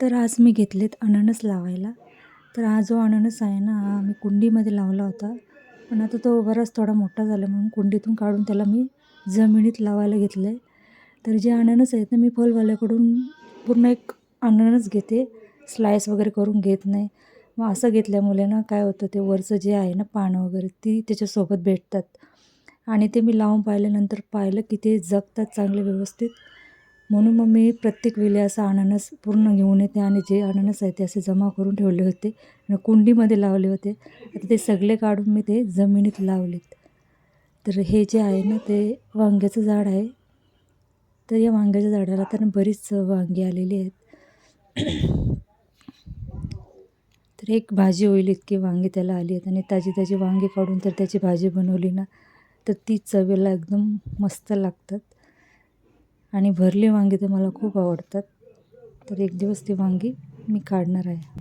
तर आज मी घेतलेत अननस लावायला. तर हा जो अननस आहे ना हा मी कुंडीमध्ये लावला होता. पण आता तो बराच थोडा मोठा झाला म्हणून कुंडीतून काढून त्याला मी जमिनीत लावायला घेतलं आहे तर जे अननस आहेत ना मी फलवाल्याकडून पूर्ण एक अननस घेते. स्लाईस वगैरे करून घेत नाही. मग असं घेतल्यामुळे ना काय होतं ते वरचं जे आहे ना पानं वगैरे ती त्याच्यासोबत भेटतात. आणि ते मी लावून पाहिल्यानंतर पाहिलं की ते जगतात चांगले व्यवस्थित. म्हणून मग मी प्रत्येक वेळी असा अननस पूर्ण घेऊन येते आणि जे अननस आहे ते असे जमा करून ठेवले होते आणि कुंडीमध्ये लावले होते. आता ते सगळे काढून मी ते जमिनीत लावलेत. तर हे जे आहे ना ते वांग्याचं झाड आहे. तर या वांग्याच्या झाडाला तर बरीच वांगी आलेली आहेत. तर एक भाजी होईल इतकी वांगी त्याला आली आहेत आणि ताजी ताजी वांगी काढून तर त्याची भाजी बनवली ना तर ती चवीला एकदम मस्त लागतात. आणि भरली वांगी तर मला खूप आवडतात. तर एक दिवस ती वांगी मी काढणार आहे.